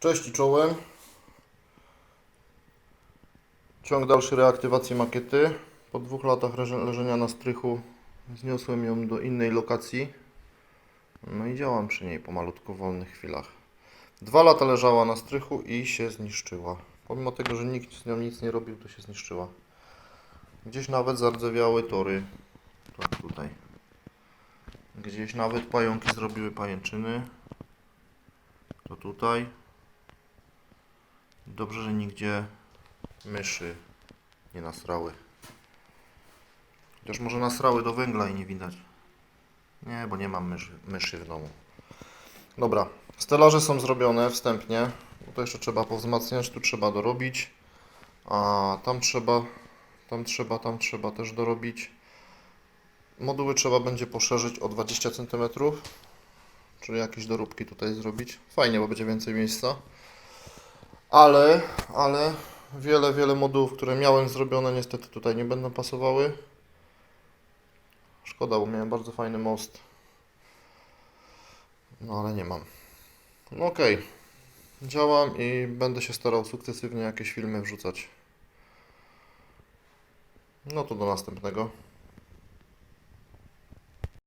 Cześć i czołem. Ciąg dalszy reaktywacji makiety. Po dwóch latach leże- leżenia na strychu zniosłem ją do innej lokacji. No i działam przy niej pomalutku w wolnych chwilach. Dwa lata leżała na strychu i się zniszczyła. Pomimo tego, że nikt z nią nic nie robił, to się zniszczyła. Gdzieś nawet zardzewiały tory. Tak tutaj. Gdzieś nawet pająki zrobiły pajęczyny. To tutaj. Dobrze, że nigdzie myszy nie nasrały. Chociaż może nasrały do węgla i nie widać. Nie, bo nie mam myszy, myszy w domu. Dobra, stelaże są zrobione wstępnie. No to jeszcze trzeba powzmacniać, tu trzeba dorobić. A tam trzeba, tam trzeba, tam trzeba też dorobić. Moduły trzeba będzie poszerzyć o 20 cm. Czyli jakieś doróbki tutaj zrobić. Fajnie, bo będzie więcej miejsca. Ale, ale wiele, wiele modułów, które miałem zrobione, niestety tutaj nie będą pasowały. Szkoda, bo miałem bardzo fajny most. No ale nie mam. No okej. Działam i będę się starał sukcesywnie jakieś filmy wrzucać. No to do następnego.